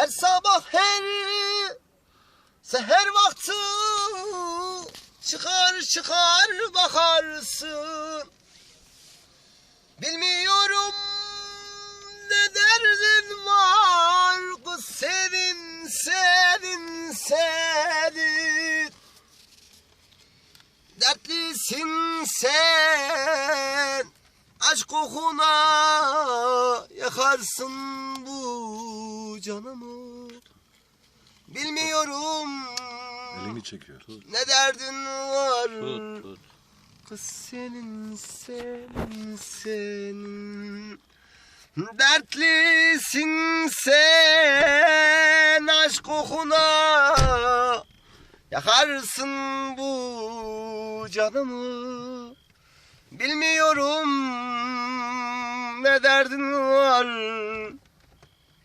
Her sabah her seher vakti çıkar çıkar bakarsın. Bilmiyorum ne derdin var kız senin senin senin. Dertlisin sen Aşk kokuna yakarsın bu canımı. Bilmiyorum. Elini çekiyor. ne derdin var? Tut tut. Kız senin senin senin. Dertlisin sen aşk kokuna Yakarsın bu canımı Bilmiyorum ne derdin var.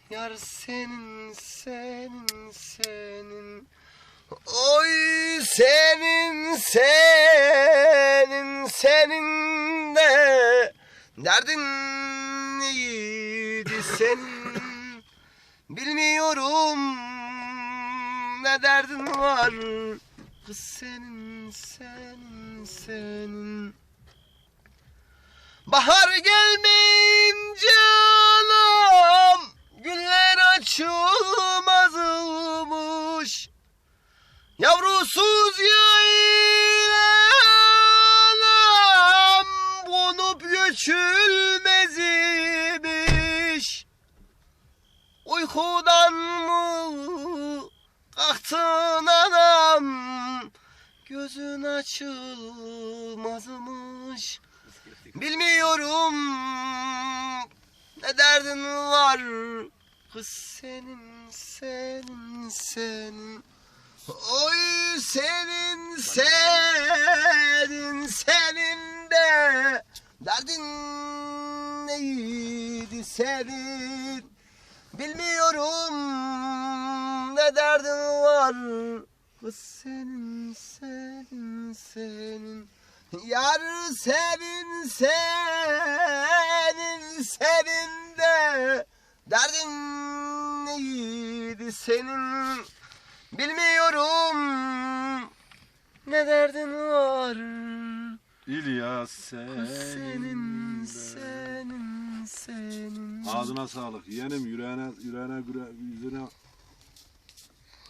Yar senin senin senin. Oy senin senin senin de. Derdin neydi senin? Bilmiyorum ne derdin var. Kız senin senin senin Bahar gelmeyince anam Güller açılmazmış Yavrusuz yaylam Konup göçülmez Uykudan mı kalktın anam Gözün açılmazmış Bilmiyorum. Ne derdin var? Kız senin senin senin. Oy senin senin senin de. Derdin neydi senin? Bilmiyorum. Ne derdin var? Kız senin senin senin Yar senin senin senin de Derdin neydi senin Bilmiyorum ne derdin var İlyas senin. senin de. senin senin Ağzına sağlık. Yeğenim yüreğine, yüreğine, yüre- yüzüne